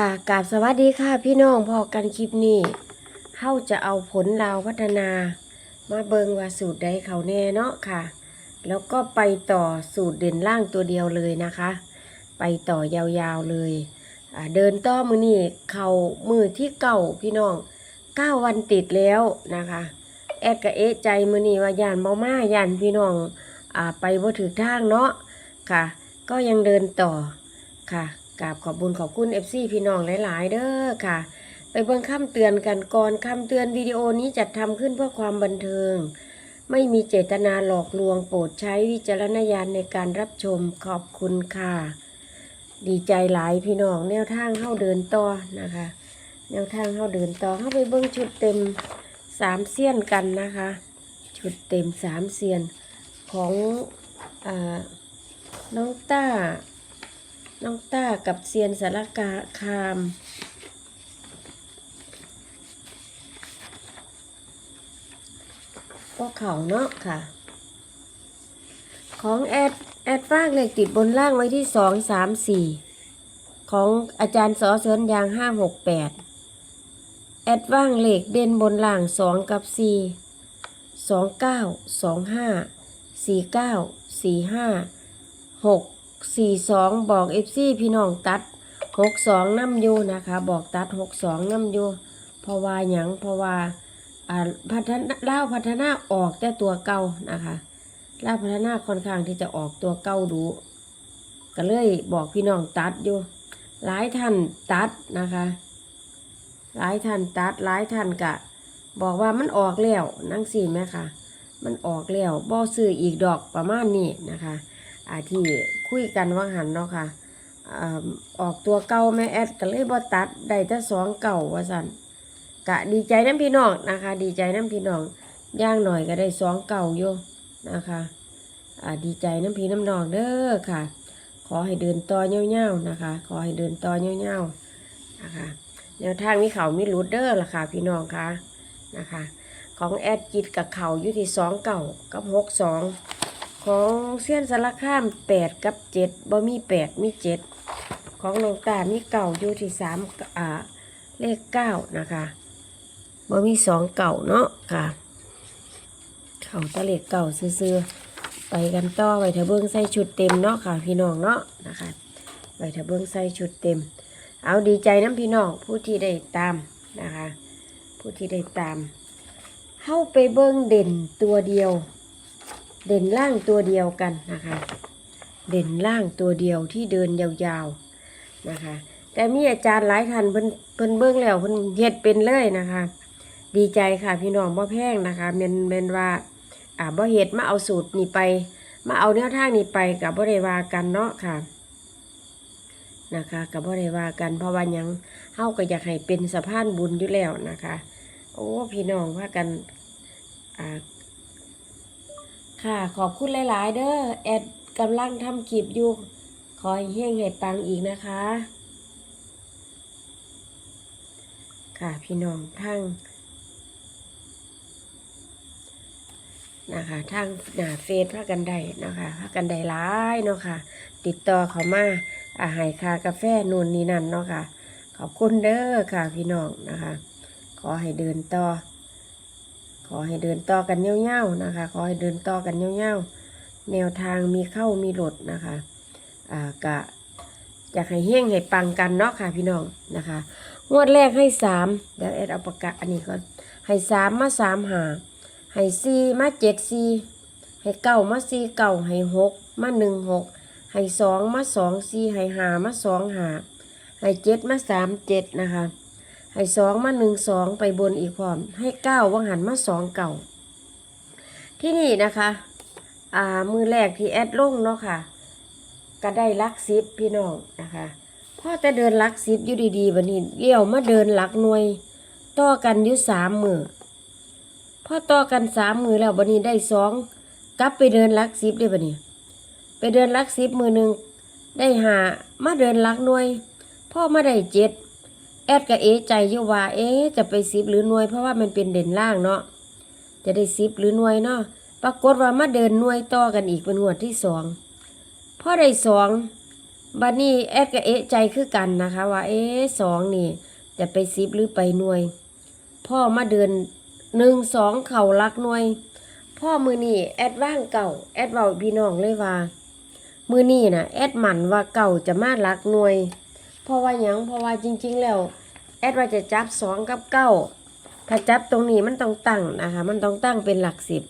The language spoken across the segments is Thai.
ค่ะกาบสวัสดีค่ะพี่น้องพอกันคลิปนี้เฮาจะเอาผลลาวพัฒนา มาเบิงว่าสูตรใดเขาแน่เนาะค่ะ แล้วก็ไปต่อสูตรเด่นล่างตัวเดียวเลยนะคะ ไปต่อยาวๆเลยเดินต่อมือนี่เขามือที่เก่าพี่น้องเก้าวันติดแล้วนะคะ แอดกะเอะใจมือนี่ว่ายานเมามายานพี่น้องอไปบ่ถึงทางเนาะค่ะ ก็ยังเดินต่อค่ะ กราบขอบบุญขอบคุณ FC พี่น้องหลาย ๆ เด้อค่ะ ไปเบิ่งคำเตือนกันก่อนคำเตือนวิดีโอนี้จัดทำขึ้นเพื่อความบันเทิง ไม่มีเจตนาหลอกลวงโปรดใช้วิจารณญาณในการรับชมขอบคุณค่ะ ดีใจหลายพี่น้องแนวทางเข้าเดินต่อนะคะ แนวทางเข้าเดินต่อเข้าไปเบิ่งชุดเต็มสามเสี้ยนกันนะคะ ชุดเต็มสามเสี้ยนของอน้องต้า น้องต้ากับเซียนสารกาคาม ก็เขาเนาะค่ะ ของแอด แอดฟากเลขติดบนล่างไว้ที่สองสามสี่ของอาจารย์สอเสริญยางห้าหกแปดแอดว่างเลขเด่นบนล่างสองกับสี่สองเก้าสองห้าสี่เก้าสี่ห้าหก สี่สองบอกเอฟซีพี่น้องตัดหกสองน้ำอยูนะคะ บอกตัดหกสองน้ำอยูเพราะว่าหยังเพราะว่าอ่าพัฒนาล่าวพัฒนาออกแต่ตัวเก่านะคะล่าวพัฒนาค่อนข้างที่จะออกตัวเก่าดูก็เลยบอกพี่น้องตัดอยู่หลายท่านตัดนะคะ หลายท่านตัดหลายท่านกะ บอกว่ามันออกแล้วนั่งสี่ไหมคะมันออกแล้วบ่ซื้ออีกดอกประมาณนี้นะคะ ที่คุยกันว่างหันเนาะค่ะอ่าออกตัวเก่าแม่แอดก็เลยบ่ตัดได้แต่สองเก่าว่าสันกะดีใจน้ำพี่น้องนะคะ ดีใจน้ำพี่น้องย่างหน่อยก็ได้สองเก่าอยู่นะคะอ่าดีใจน้ำพี่น้ำน้องเด้อค่ะ ขอให้เดินต่อเงี้ยวๆนะคะ ขอให้เดินต่อเงี้ยวๆนะคะแนวทางมีเขามีรูดเด้อล่ะค่ะพี่น้องค่ะนะคะ ของแอดกิดกับเขาอยู่ที่สองเก่ากับหกสอง ของเซียนสารคามแปดกับเจ็ดบ่มีแปดมีเจ็ดของน้องตามีเก่าอยู่ที่สามอ่าเลขเก้านะคะบ่มีสองเก่าเนาะค่ะเขาตะเล็กเก่าซื้อๆไปกันต่อไปเถอะเบิ้งใส่ชุดเต็มเนาะค่ะพี่น้องเนาะนะคะไปเถอะเบิ้งใส่ชุดเต็ม เอาดีใจน้ำพี่น้องผู้ที่ได้ตามนะคะ ผู้ที่ได้ตามเข้าไปเบิ้งเด่นตัวเดียว เด่นล่างตัวเดียวกันนะคะ เด่นล่างตัวเดียวที่เดินยาวๆนะคะ แต่มีอาจารย์หลายท่านเพิ่นเพิ่นเบิ่งแล้วเพิ่นเฮ็ดเป็นเลยนะคะ ดีใจค่ะพี่น้องบ่แพงนะคะเมนเมนว่าอ่าบ่เฮ็ดมาเอาสูตรนี่ไป มาเอาแนวทางนี้ไปกับบ่ได้ว่ากันเนาะค่ะนะคะกับบ่ได้ว่ากันเพราะว่ายังเฮาก็อยากให้เป็นสะพานบุญอยู่แล้วนะคะ โอ้พี่น้องพากันอ่า ค่ะ ขอบคุณหลาย ๆ เด้อแอดกำลังทำคลิปอยู่ ขอให้เฮงให้ปังอีกนะคะ ค่ะพี่น้องทางนะคะทางหน้าเฟซพากันไดนะคะพากันได้หลายเนาะค่ะ ติดต่อเขามาอาหารคากาแฟนูนนี่นั่นเนาะค่ะ ขอบคุณเด้อค่ะพี่น้องนะคะ ขอให้เดินต่อ ขอให้เดินต่อกันเงี้ยวๆนะคะ ขอให้เดินต่อกันเงี้ยวๆแนวทางมีเข้ามีหลดนะคะอ่ากะอยากให้เฮ้งให้ปังกันเนาะค่ะพี่น้องนะคะงวดแรกให้สามเดี๋ยวแอดเอาปากกาอันนี้ก่อนให้สามมาสามหาให้สี่มาเจ็ดสี่ให้เก้ามาสี่เก้าให้หกมาหนึ่งหกให้สองมาสองสี่ให้หามาสองหาให้เจ็ดมาสามเจ็ดนะคะ ให้สองมาหนึ่งสองไปบนอีกพร้อม ให้เก้าว่างหันมาสองเก่า ที่นี่นะคะอ่ามือแรกที่แอดลงเนาะค่ะ ก็ได้ลักซิปพี่น้องนะคะพ่อแต่เดินลักซิปอยู่ดีๆบันนี้เลี้ยวมาเดินลักหน่วย ต่อกันอยู่สามมือพ่อต่อกันสามมือแล้วบันนี้ได้สองกลับไปเดินลักซิปได้บันนี้ ไปเดินลักซิปมือหนึ่งได้หามาเดินลักหน่วย พ่อมาได้เจ็ด แอดกับเอใจอยู่ว่าเอ๊จะไปซิปหรือหน่วย เพราะว่ามันเป็นเด่นล่างเนาะจะได้ซิปหรือหน่วยเนาะปรากฏว่ามาเดินหน่วยต่อกันอีกเป็นงวดที่สองพ่อได้สองบัดนี้แอดกับเอใจคือกันนะคะ ว่าเอ๊สองนี่ จะไปซิบหรือไปหน่วย พ่อมาเดือนหนึ่งสองเข่ารักหน่วย พ่อมือนี่แอดว่างเก่าแอดเว้าพี่น้องเลยว่ามือนี่นะแอดหมั่นว่าเก่าจะมารักหน่วย เพราะว่าหยังเพราะว่าจริง ๆ แล้วแอดว่าจะจับสองกับเก้าถ้าจับตรงนี้มันต้องตั้งนะคะ มันต้องตั้งเป็นหลักสิบ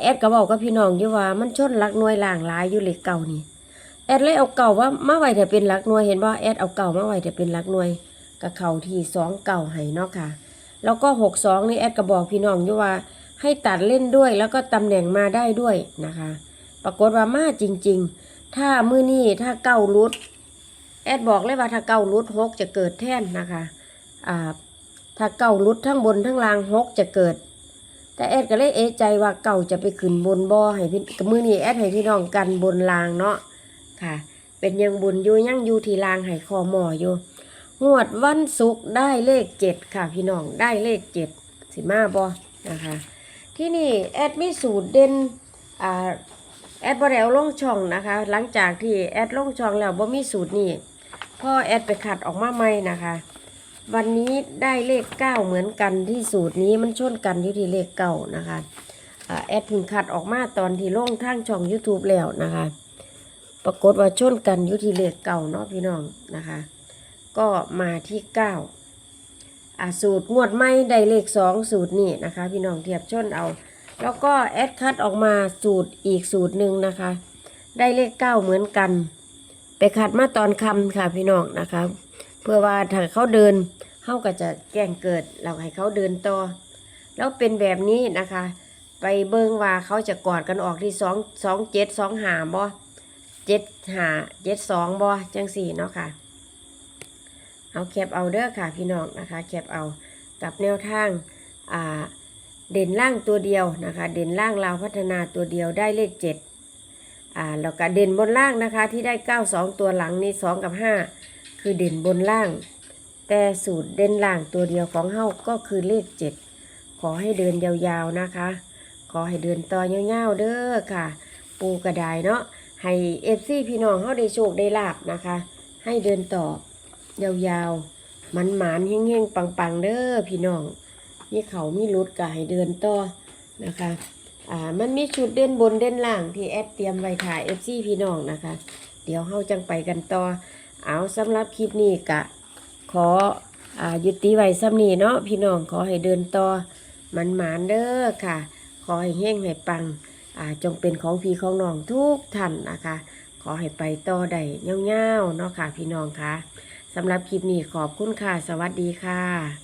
แอดก็บอกกับพี่น้องอยู่ว่ามันชนหลักหน่วยล่างลายอยู่เหลขเก่านี่แอดเลยเอาเก่าว่ามาไว้แต่เป็นหลักหน่วยเห็นว่าแอดเอาเก่ามาไว้แต่เป็นหลักหน่วยกับเข่าที่สองเก่าให้เนาะค่ะ แล้วก็หกสองนี่แอดก็บอกพี่น้องอยู่ว่าให้ตัดเล่นด้วยแล้วก็ตำแหน่งมาได้ด้วยนะคะ ปรากฏว่ามาจริง ๆ ถ้ามือนี่ถ้าเก้ารุด แอดบอกเลยว่าถ้าเก้ารุดหกจะเกิดแท่นนะคะอ่าถ้าเก้ารุดทั้งบนทั้งล่างหกจะเกิด แต่แอดก็เลยเอะใจว่าเก่าจะไปขึ้นบนบ่อให้พี่กับมือนี่แอดให้พี่น้องกันบนล่างเนาะค่ะ เป็นยังบุญอยู่ยังอยู่ที่ล่างให้คอหมออยู่งวดวันศุกร์ได้เลขเจ็ดค่ะพี่น้องได้เลขเจ็ดสิมาบ่นะคะ ที่นี่แอดมีสูตรเด่นอ่าแอดบ่ได้เอาลงช่องนะคะ หลังจากที่แอดลงช่องแล้วบ่มีสูตรนี่ พ่อแอดไปขัดออกมาใหม่นะคะ วันนี้ได้เลขเก้าเหมือนกันที่สูตรนี้มันชนกันอยู่ที่เลขเก้านะคะแอดเพิ่งขัดออกมาตอนที่ลงทางช่อง YouTube แล้วนะคะ ปรากฏว่าชนกันอยู่ที่เลขเก่าเนาะพี่น้องนะคะ ก็มาที่เก้าอ่าสูตรงวดไม่ได้เลขสองสูตรนี่นะคะ พี่น้องเทียบชนเอา แล้วก็แอดคัดออกมาสูตรอีกสูตรหนึ่งนะคะ ได้เลขเก้าเหมือนกัน ขัดมาตอนคำค่ะพี่น้องนะคะ เพื่อว่าถ้าเขาเดินเขาก็จะแกล้งเกิดเราให้เขาเดินต่อแล้วเป็นแบบนี้นะคะ ไปเบิ่งว่าเขาจะกอดกันออกที่สองสองเจ็ดสองหาบ่เจ็ดหาเจ็ดสองบอจังสี่เนาะค่ะ เอาแคปเอาเด้อค่ะพี่น้องนะคะแคปเอากับแนวทางอ่าเด่นล่างตัวเดียวนะคะ เด่นล่างลาพัฒนาตัวเดียวได้เลขเจ็ด อ่าแล้วก็เด่นบนล่างนะคะที่ได้เก้าสองตัวหลังนี่สองกับห้าคือเด่นบนล่าง แต่สูตรเด่นล่างตัวเดียวของเฮาก็คือเลขเจ็ดขอให้เดินยาวๆนะคะ ขอให้เดินต่อยาวๆเด้อค่ะ ปูกระไดเนาะให้เอฟซีพี่น้องเขาได้โชคได้ลาบนะคะ ให้เดินต่อยาวๆมันหมานเฮงๆปังๆเด้อพี่น้องมีเขามีรุดก็ให้เดินต่อนะคะ อ่ามันมีชุดเด่นบนเด่นล่างที่แอดเตรียมไว้ถ่ายเอฟซีพี่น้องนะคะ เดี๋ยวเฮาจังไปกันต่อ เอาสำหรับคลิปนี้กะ ขออ่ายุติไว้ซ้ำนี้เนาะพี่น้องขอให้เดินต่อมันหมานเด้อค่ะ ขอให้เฮงให้ปังอ่าจงเป็นของพี่ของน้องทุกท่านนะคะ ขอให้ไปต่อได้เงาวๆเนาะค่ะพี่น้องคะสำหรับคลิปนี้ขอบคุณค่ะ สวัสดีค่ะ